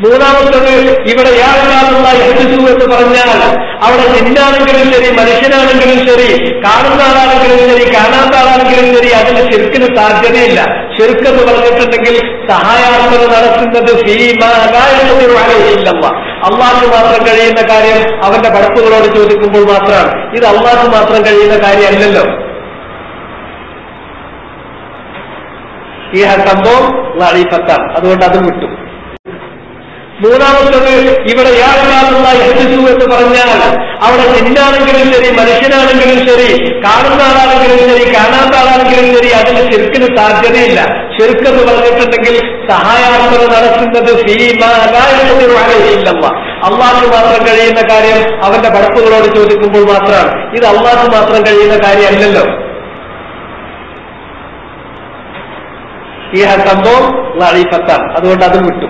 മൂന്നാമത്തത് ഇവിടെ യാതൊരാളുമായി ഹരിച്ചു എന്ന് പറഞ്ഞാൽ അവിടെ ജിന്നാണെങ്കിലും ശരി മനുഷ്യനാണെങ്കിലും ശരി കാണുന്ന ആളാണെങ്കിലും ശരി കാണാത്ത ആളാണെങ്കിലും ശരി അതിന് ശിർക്കിന് സാധ്യതയില്ല. ശിർക്കെന്ന് പറഞ്ഞിട്ടുണ്ടെങ്കിൽ സഹായാത്മക നടത്തുന്നത് അള്ളാഹ് മാത്രം കഴിയുന്ന കാര്യം അവന്റെ പടപ്പുകളോട് ചോദിക്കുമ്പോൾ മാത്രമാണ്. ഇത് അള്ളാഹ് മാത്രം കഴിയുന്ന കാര്യമല്ലല്ലോ. ഈ സംഭവം അതുകൊണ്ട് അതും വിട്ടു. മൂന്നാമത്തത് ഇവിടെ യാതൊരാളുള്ള ഹരിച്ചു എന്ന് പറഞ്ഞാൽ അവിടെ ജിന്നാണെങ്കിലും ശരി മനുഷ്യനാണെങ്കിലും ശരി കാണുന്ന ആളാണെങ്കിലും ശരി കാണാത്ത ആളാണെങ്കിലും ശരി അതിന് ചെറുക്കിന് സാധ്യതയില്ല. ചെറുക്കെന്ന് പറഞ്ഞിട്ടുണ്ടെങ്കിൽ സഹായാത്മക നടക്കുന്നത് അള്ളാഹ് മാത്രം കഴിയുന്ന കാര്യം അവന്റെ പടപ്പുകളോട് ചോദിക്കുമ്പോൾ മാത്രമാണ്. ഇത് അള്ളാഹ് മാത്രം കഴിയുന്ന കാര്യമല്ലല്ലോ. ഈ സംഭവം അതുകൊണ്ട് അതും വിട്ടു.